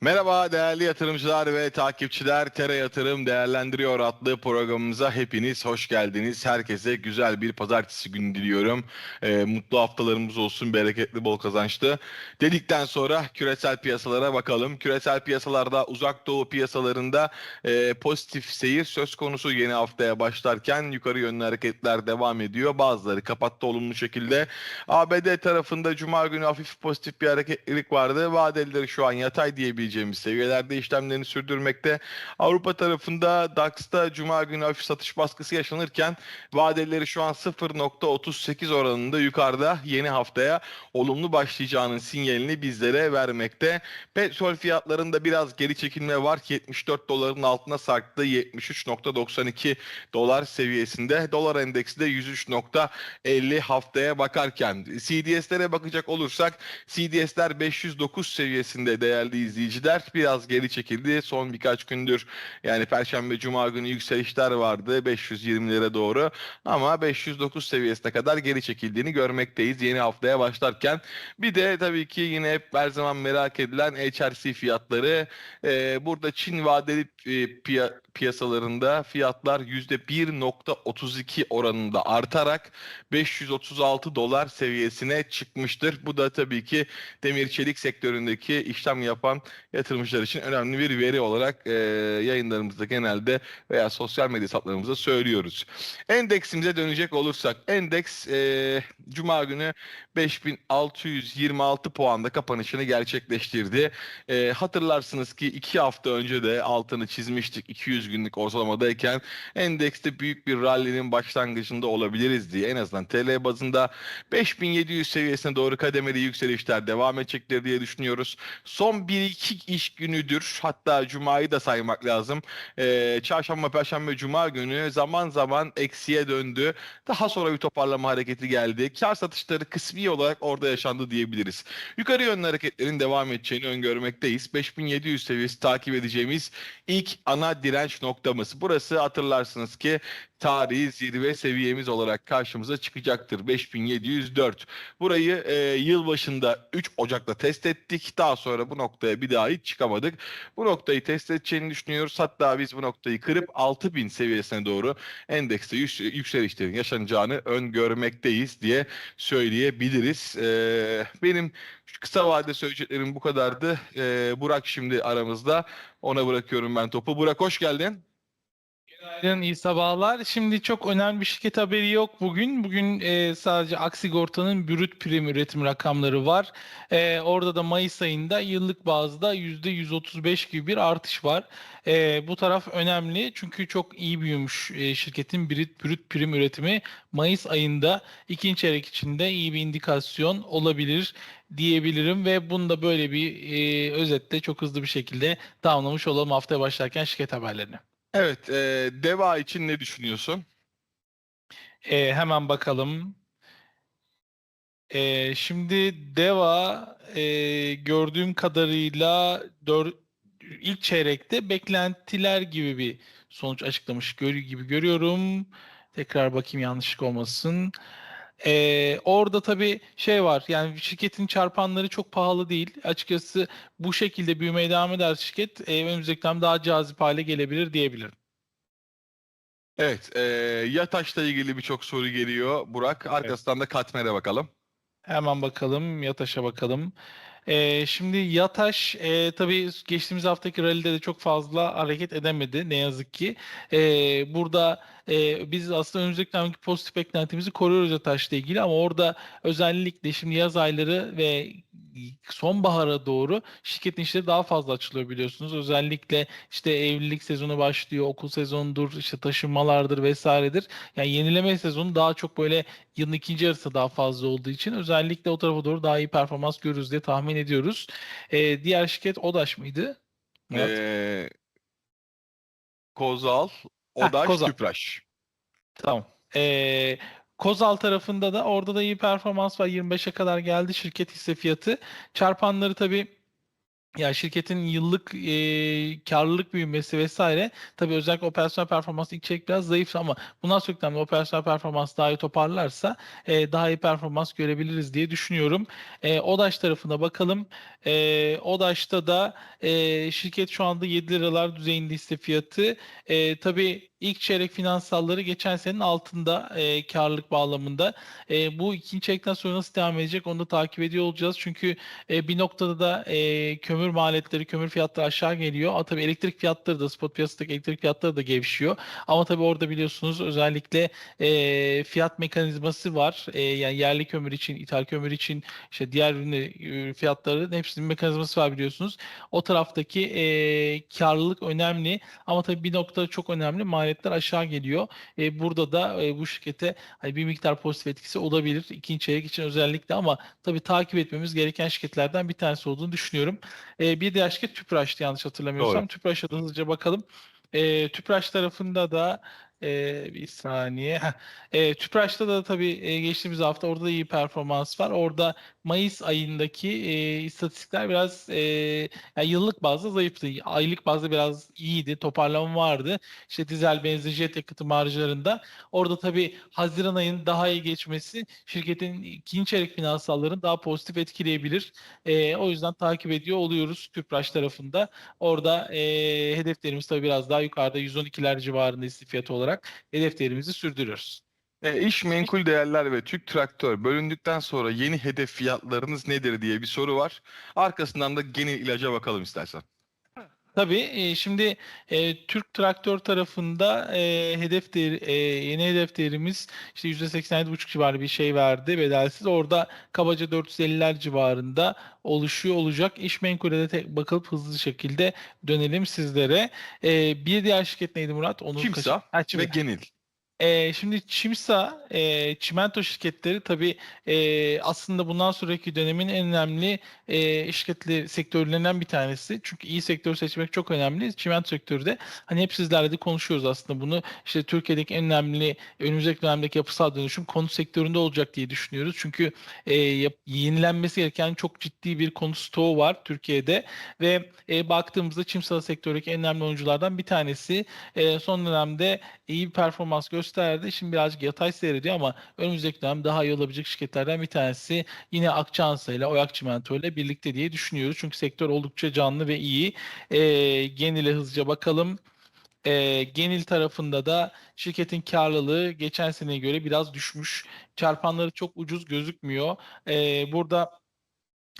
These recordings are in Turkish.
Merhaba değerli yatırımcılar ve takipçiler. Tere Yatırım Değerlendiriyor adlı programımıza hepiniz hoş geldiniz. Herkese güzel bir pazartesi günü diliyorum. Ee, mutlu haftalarımız olsun, bereketli, bol kazançlı. Dedikten sonra küresel piyasalara bakalım. Küresel piyasalarda uzak doğu piyasalarında e, pozitif seyir söz konusu yeni haftaya başlarken yukarı yönlü hareketler devam ediyor. Bazıları kapattı olumlu şekilde. ABD tarafında cuma günü hafif pozitif bir hareketlilik vardı. Vadelileri şu an yatay diyebileceğimiz seviyelerde işlemlerini sürdürmekte. Avrupa tarafında DAX'ta cuma günü hafif satış baskısı yaşanırken vadelileri şu an 0.38 oranında yukarıda yeni haftaya olumlu başlayacağının sinyalini bizlere vermekte. Petrol fiyatlarında biraz geri çekilme var. 74 doların altına sarktı. 73.92 dolar seviyesinde. Dolar endeksi de 103.50 haftaya bakarken CDS'lere bakacak olursak CDS'ler 509 seviyesinde değerli izleyiciler biraz geri çekildi. Son birkaç gündür yani Perşembe Cuma günü yükselişler vardı 520'lere doğru ama 509 seviyesine kadar geri çekildiğini görmekteyiz yeni haftaya başlarken. Bir de tabii ki yine hep her zaman merak edilen HRC fiyatları. Ee, burada Çin vadeli e, piya- piyasalarında fiyatlar %1.32 oranında artarak 536 dolar seviyesine çıkmıştır. Bu da tabii ki demir çelik sektöründeki işlem yapan yatırımcılar için önemli bir veri olarak e, yayınlarımızda genelde veya sosyal medya hesaplarımızda söylüyoruz. Endeksimize dönecek olursak endeks e, Cuma günü 5626 puanda kapanışını gerçekleştirdi. E, hatırlarsınız ki iki hafta önce de altını çizmiştik 200 günlük ortalamadayken endekste büyük bir rally'nin başlangıcında olabiliriz diye en azından TL bazında 5700 seviyesine doğru kademeli yükselişler devam edecektir diye düşünüyoruz. Son 1-2 iş günüdür hatta Cuma'yı da saymak lazım. E, Çarşamba, Perşembe, Cuma günü zaman zaman eksiye döndü. Daha sonra bir toparlama hareketi geldi. Kar satışları kısmi olarak orada yaşandı diyebiliriz. Yukarı yönlü hareketlerin devam edeceğini öngörmekteyiz. 5700 seviyesi takip edeceğimiz ilk ana direnç noktamız. Burası hatırlarsınız ki tarihi zirve seviyemiz olarak karşımıza çıkacaktır. 5704. Burayı e, yıl başında 3 Ocak'ta test ettik. Daha sonra bu noktaya bir daha hiç çıkamadık. Bu noktayı test edeceğini düşünüyoruz. Hatta biz bu noktayı kırıp 6000 seviyesine doğru endekste yüks- yükselişlerin yaşanacağını öngörmekteyiz diye söyleyebiliriz. E, benim kısa vadede söyleyeceklerim bu kadardı. E, Burak şimdi aramızda. Ona bırakıyorum ben topu. Burak hoş geldin. Günaydın, iyi sabahlar. Şimdi çok önemli bir şirket haberi yok bugün. Bugün e, sadece Aksigorta'nın brüt prim üretim rakamları var. E, orada da Mayıs ayında yıllık bazda %135 gibi bir artış var. E, bu taraf önemli çünkü çok iyi büyümüş e, şirketin brüt, brüt prim üretimi. Mayıs ayında ikinci çeyrek içinde iyi bir indikasyon olabilir diyebilirim ve bunu da böyle bir e, özetle çok hızlı bir şekilde tamamlamış olalım haftaya başlarken şirket haberlerini. Evet, e, Deva için ne düşünüyorsun? Ee, hemen bakalım. Ee, şimdi Deva e, gördüğüm kadarıyla dör, ilk çeyrekte beklentiler gibi bir sonuç açıklamış gör, gibi görüyorum. Tekrar bakayım yanlışlık olmasın. Ee, orada tabii şey var yani şirketin çarpanları çok pahalı değil. Açıkçası bu şekilde büyümeye devam eder şirket e, önümüzdeki dönem daha cazip hale gelebilir diyebilirim. Evet, e, Yataş'la ilgili birçok soru geliyor Burak. Arkasından da Katmer'e bakalım. Hemen bakalım. Yataş'a bakalım. Ee, şimdi Yataş e, tabii geçtiğimiz haftaki rally'de de çok fazla hareket edemedi ne yazık ki. Ee, burada e, biz aslında önümüzdeki dönemki pozitif beklentimizi koruyoruz Yataş'la ilgili ama orada özellikle şimdi yaz ayları ve sonbahara doğru şirketin işleri daha fazla açılıyor biliyorsunuz. Özellikle işte evlilik sezonu başlıyor, okul sezonudur, işte taşınmalardır vesairedir. Yani yenileme sezonu daha çok böyle yılın ikinci yarısı daha fazla olduğu için özellikle o tarafa doğru daha iyi performans görürüz diye tahmin ediyoruz. Ee, diğer şirket Odaş mıydı? Murat? E, Kozal, Odaş, Kozal. Tüpraş. Tamam. Ee, Kozal tarafında da orada da iyi performans var. 25'e kadar geldi şirket hisse fiyatı. Çarpanları tabii ya şirketin yıllık e, karlılık büyümesi vesaire tabii özellikle operasyonel performans ilk çeyrek biraz zayıf ama bundan sonra dönemde operasyonel performans daha iyi toparlarsa e, daha iyi performans görebiliriz diye düşünüyorum. E, ODAŞ tarafına bakalım. E, ODAŞ'ta da e, şirket şu anda 7 liralar düzeyinde hisse fiyatı. E, tabii ilk çeyrek finansalları geçen senenin altında e, karlılık bağlamında. E, bu ikinci çeyrekten sonra nasıl devam edecek onu da takip ediyor olacağız. Çünkü e, bir noktada da e, kömür maliyetleri, kömür fiyatları aşağı geliyor. Ama tabii elektrik fiyatları da spot piyasadaki elektrik fiyatları da gevşiyor. Ama tabii orada biliyorsunuz özellikle e, fiyat mekanizması var. E, yani yerli kömür için, ithal kömür için, işte diğer ürün fiyatların hepsinin mekanizması var biliyorsunuz. O taraftaki e, karlılık önemli. Ama tabii bir noktada çok önemli. Maliyetler aşağı geliyor. E, burada da e, bu şirkete hani bir miktar pozitif etkisi olabilir. İkinci çeyrek için özellikle ama tabii takip etmemiz gereken şirketlerden bir tanesi olduğunu düşünüyorum. E, bir diğer şirket Tüpraş'tı yanlış hatırlamıyorsam. Tüpraş'a hızlıca bakalım. E, Tüpraş tarafında da e, bir saniye. Heh. E, Tüpraş'ta da tabii e, geçtiğimiz hafta orada da iyi performans var. Orada Mayıs ayındaki e, istatistikler biraz e, yani yıllık bazda zayıftı. Aylık bazda biraz iyiydi. Toparlama vardı. İşte dizel, benzin, jet yakıtı marjlarında. Orada tabii Haziran ayının daha iyi geçmesi şirketin ikinci çeyrek finansallarını daha pozitif etkileyebilir. E, o yüzden takip ediyor oluyoruz Tüpraş tarafında. Orada e, hedeflerimiz tabii biraz daha yukarıda 112'ler civarında hisse fiyatı olarak hedeflerimizi sürdürüyoruz. E, iş menkul değerler ve Türk Traktör bölündükten sonra yeni hedef fiyatlarınız nedir diye bir soru var. Arkasından da genel ilaca bakalım istersen. Tabii e, şimdi e, Türk Traktör tarafında e, hedef değeri, e, yeni hedef değerimiz işte %87,5 civarı bir şey verdi bedelsiz. Orada kabaca 450'ler civarında oluşuyor olacak. İş menkule de bakılıp hızlı şekilde dönelim sizlere. E, bir diğer şirket neydi Murat? Onu Kimsa kaç- Ha, Ve Çimsa. Ee, şimdi Çimsa, e, çimento şirketleri tabii e, aslında bundan sonraki dönemin en önemli e, şirketleri sektörlerinden bir tanesi. Çünkü iyi sektör seçmek çok önemli. Çimento sektörü de hani hep sizlerle de konuşuyoruz aslında bunu. İşte Türkiye'deki en önemli önümüzdeki dönemdeki yapısal dönüşüm konut sektöründe olacak diye düşünüyoruz. Çünkü e, yenilenmesi gereken çok ciddi bir konut stoğu var Türkiye'de ve e, baktığımızda Çimsa sektördeki en önemli oyunculardan bir tanesi. E, son dönemde iyi bir performans gösterdi. Şimdi birazcık yatay seyrediyor ama önümüzdeki dönem daha iyi olabilecek şirketlerden bir tanesi. Yine Akçansa ile Oyak Çimento ile birlikte diye düşünüyoruz. Çünkü sektör oldukça canlı ve iyi. E, Genel'e hızlıca bakalım. E, Genel tarafında da şirketin karlılığı geçen seneye göre biraz düşmüş. Çarpanları çok ucuz gözükmüyor. E, burada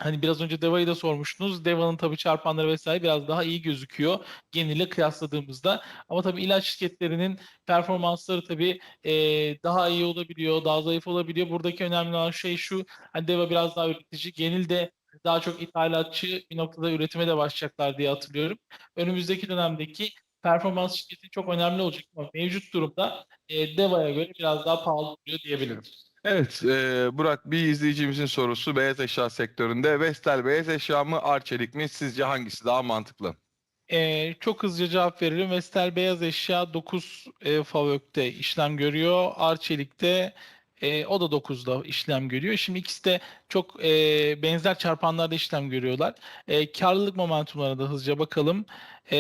Hani biraz önce Deva'yı da sormuştunuz. Deva'nın tabii çarpanları vesaire biraz daha iyi gözüküyor Genel'le kıyasladığımızda. Ama tabii ilaç şirketlerinin performansları tabii e, daha iyi olabiliyor, daha zayıf olabiliyor. Buradaki önemli olan şey şu, hani Deva biraz daha üretici, Genel de daha çok ithalatçı bir noktada üretime de başlayacaklar diye hatırlıyorum. Önümüzdeki dönemdeki performans şirketi çok önemli olacak ama mevcut durumda e, Deva'ya göre biraz daha pahalı oluyor diyebilirim. Evet, e, Burak bir izleyicimizin sorusu beyaz eşya sektöründe Vestel beyaz eşya mı Arçelik mi sizce hangisi daha mantıklı? Ee, çok hızlıca cevap verelim. Vestel Beyaz Eşya 9 e, FAVÖK'te işlem görüyor. Arçelik'te e, o da 9'da işlem görüyor. Şimdi ikisi de çok e, benzer çarpanlarda işlem görüyorlar. E, karlılık momentumlarına da hızlıca bakalım. E,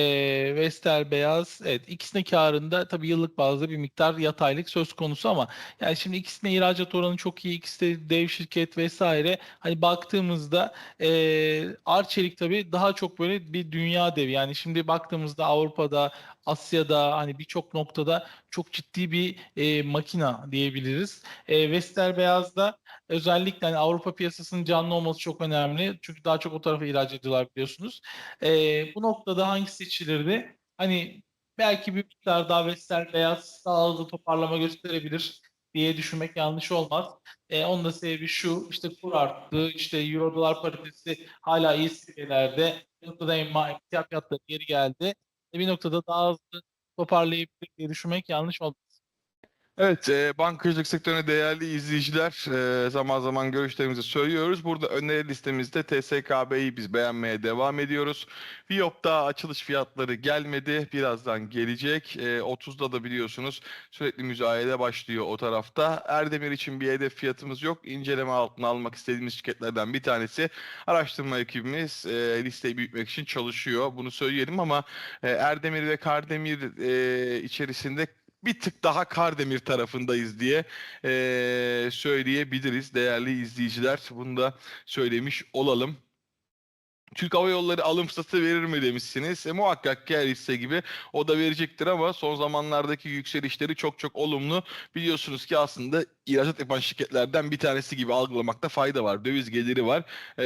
Vestel Beyaz, evet ikisinin karında tabii yıllık bazda bir miktar yataylık söz konusu ama yani şimdi ikisinin ihracat oranı çok iyi. İkisi de dev şirket vesaire. Hani baktığımızda e, Arçelik tabii daha çok böyle bir dünya devi. Yani şimdi baktığımızda Avrupa'da, Asya'da hani birçok noktada çok ciddi bir e, makina diyebiliriz. E, Vestel Beyaz'da özellikle hani Avrupa piyasasının canlı olması çok önemli. Çünkü daha çok o tarafa ihraç ediyorlar biliyorsunuz. E, bu noktada hangisi seçilirdi? Hani belki bir miktar daha Vestel Beyaz daha hızlı toparlama gösterebilir diye düşünmek yanlış olmaz. E, onun da sebebi şu, işte kur arttı, işte euro dolar paritesi hala iyi seviyelerde. Bir noktada emtia fiyatları geri geldi. E, bir noktada daha hızlı toparlayabilir diye düşünmek yanlış olmaz. Evet, e, bankacılık sektörüne değerli izleyiciler, e, zaman zaman görüşlerimizi söylüyoruz. Burada öneri listemizde TSKB'yi biz beğenmeye devam ediyoruz. Viyop'ta açılış fiyatları gelmedi, birazdan gelecek. E, 30'da da biliyorsunuz sürekli müzayede başlıyor o tarafta. Erdemir için bir hedef fiyatımız yok. İnceleme altına almak istediğimiz şirketlerden bir tanesi. Araştırma ekibimiz e, listeyi büyütmek için çalışıyor. Bunu söyleyelim ama e, Erdemir ve Kardemir e, içerisinde bir tık daha Kardemir tarafındayız diye eee, söyleyebiliriz değerli izleyiciler. Bunu da söylemiş olalım. Türk Hava Yolları alım fırsatı verir mi demişsiniz. E, muhakkak ki her hisse gibi o da verecektir ama son zamanlardaki yükselişleri çok çok olumlu. Biliyorsunuz ki aslında ihracat yapan şirketlerden bir tanesi gibi algılamakta fayda var. Döviz geliri var. E,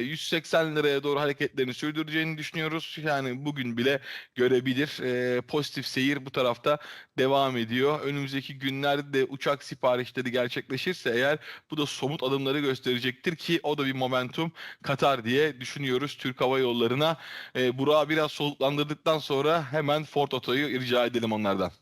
180 liraya doğru hareketlerini sürdüreceğini düşünüyoruz. Yani bugün bile görebilir. E, pozitif seyir bu tarafta devam ediyor. Önümüzdeki günlerde de uçak siparişleri gerçekleşirse eğer bu da somut adımları gösterecektir ki o da bir momentum katar diye düşünüyoruz Türk Hava Yolları'na. E, Burak'ı biraz soluklandırdıktan sonra hemen Ford Oto'yu rica edelim onlardan.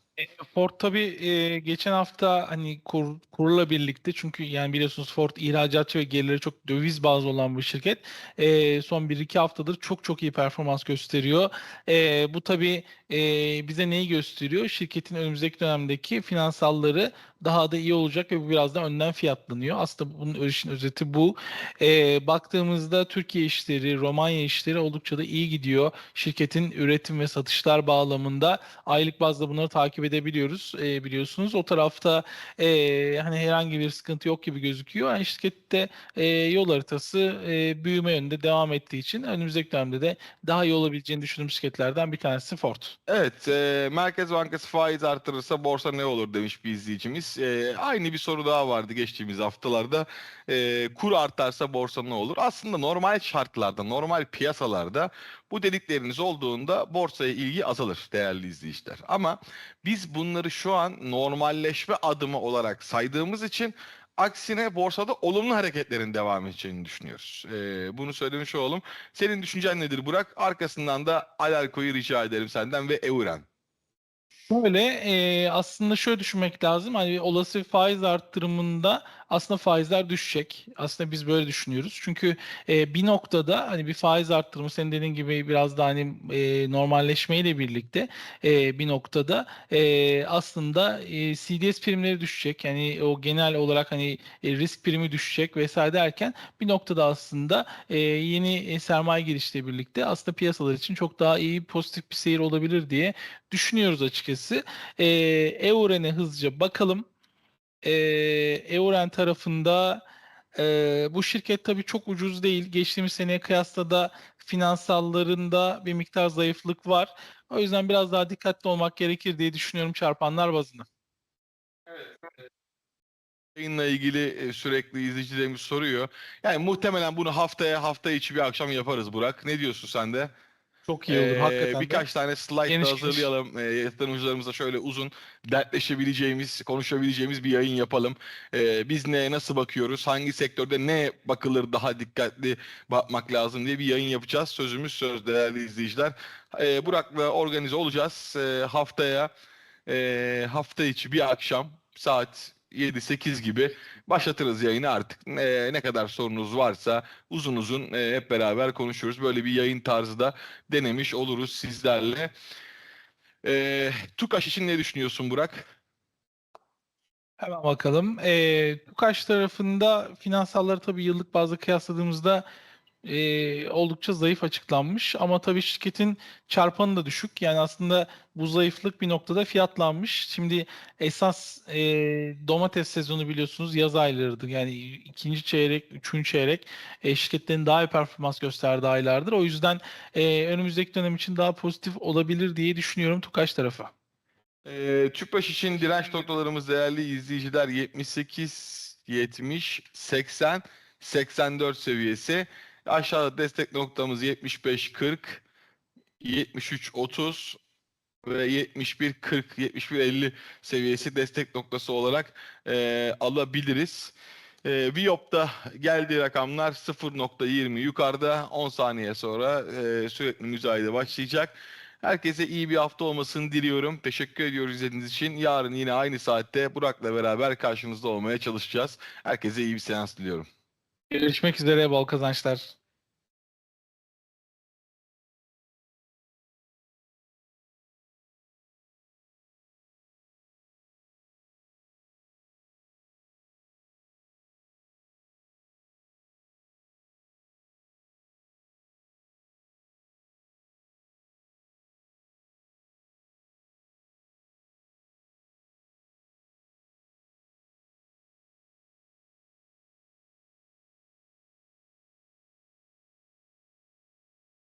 Ford tabii e, geçen hafta hani kur, kurla birlikte çünkü yani biliyorsunuz Ford ihracatçı ve gelirleri çok döviz bazlı olan bir şirket. E, son 1-2 haftadır çok çok iyi performans gösteriyor. E, bu tabii e, bize neyi gösteriyor? Şirketin önümüzdeki dönemdeki finansalları daha da iyi olacak ve bu biraz da önden fiyatlanıyor. Aslında bunun işin özeti bu. E, baktığımızda Türkiye işleri, Romanya işleri oldukça da iyi gidiyor. Şirketin üretim ve satışlar bağlamında aylık bazda bunları takip edebiliyoruz e, biliyorsunuz. O tarafta e, hani herhangi bir sıkıntı yok gibi gözüküyor. Yani şirkette e, yol haritası e, büyüme yönünde devam ettiği için önümüzdeki dönemde de daha iyi olabileceğini düşündüğüm şirketlerden bir tanesi Ford. Evet, e, Merkez Bankası faiz artırırsa borsa ne olur demiş bir izleyicimiz. E, aynı bir soru daha vardı geçtiğimiz haftalarda. E, kur artarsa borsa ne olur? Aslında normal şartlarda, normal piyasalarda bu dedikleriniz olduğunda borsaya ilgi azalır değerli izleyiciler. Ama biz bunları şu an normalleşme adımı olarak saydığımız için aksine borsada olumlu hareketlerin devam edeceğini düşünüyoruz. E, bunu söylemiş olalım. Senin düşüncen nedir Burak? Arkasından da Alalko'yu rica ederim senden ve Euren. Şöyle e, aslında şöyle düşünmek lazım. Hani olası faiz arttırımında aslında faizler düşecek. Aslında biz böyle düşünüyoruz. Çünkü e, bir noktada hani bir faiz arttırımı senin dediğin gibi biraz daha hani e, normalleşmeyle birlikte e, bir noktada e, aslında e, CDS primleri düşecek. Yani o genel olarak hani e, risk primi düşecek vesaire derken bir noktada aslında e, yeni sermaye girişle birlikte aslında piyasalar için çok daha iyi pozitif bir seyir olabilir diye düşünüyoruz açıkçası. E, Euren'e hızlıca bakalım. E, Euren tarafında e, bu şirket tabii çok ucuz değil. Geçtiğimiz seneye kıyasla da finansallarında bir miktar zayıflık var. O yüzden biraz daha dikkatli olmak gerekir diye düşünüyorum çarpanlar bazında. Yayınla ilgili e, sürekli izleyicilerimiz soruyor. Yani muhtemelen bunu haftaya hafta içi bir akşam yaparız Burak. Ne diyorsun sen de? Çok iyi olur Ee, hakikaten. de. birkaç tane slide Geniş hazırlayalım. Ee, yatırımcılarımızla şöyle uzun dertleşebileceğimiz, konuşabileceğimiz bir yayın yapalım. Ee, biz neye nasıl bakıyoruz? Hangi sektörde ne bakılır daha dikkatli bakmak lazım diye bir yayın yapacağız. Sözümüz söz değerli izleyiciler. Ee, Burak'la organize olacağız. Ee, haftaya e, hafta içi bir akşam saat 7-8 gibi başlatırız yayını artık. Ee, ne kadar sorunuz varsa uzun uzun e, hep beraber konuşuruz. Böyle bir yayın tarzı da denemiş oluruz sizlerle. Ee, Tukaş için ne düşünüyorsun Burak? Hemen bakalım. Ee, Tukaş tarafında finansalları tabii yıllık bazda kıyasladığımızda e, oldukça zayıf açıklanmış. Ama tabii şirketin çarpanı da düşük. Yani aslında bu zayıflık bir noktada fiyatlanmış. Şimdi esas e, domates sezonu biliyorsunuz yaz aylarıdır. Yani ikinci çeyrek, üçüncü çeyrek e, şirketlerin daha iyi performans gösterdiği aylardır. O yüzden e, önümüzdeki dönem için daha pozitif olabilir diye düşünüyorum Tukaş tarafı. Ee, Tüpraş için direnç noktalarımız değerli izleyiciler 78, 70, 80, 84 seviyesi. Aşağıda destek noktamız 75, 40, 73, 30 ve 71, 40, 71, 50 seviyesi destek noktası olarak e, alabiliriz. E, Viyop'ta geldiği rakamlar 0.20 yukarıda 10 saniye sonra e, sürekli müzayede başlayacak. Herkese iyi bir hafta olmasını diliyorum. Teşekkür ediyoruz izlediğiniz için. Yarın yine aynı saatte Burak'la beraber karşınızda olmaya çalışacağız. Herkese iyi bir seans diliyorum. Görüşmek üzere bol kazançlar.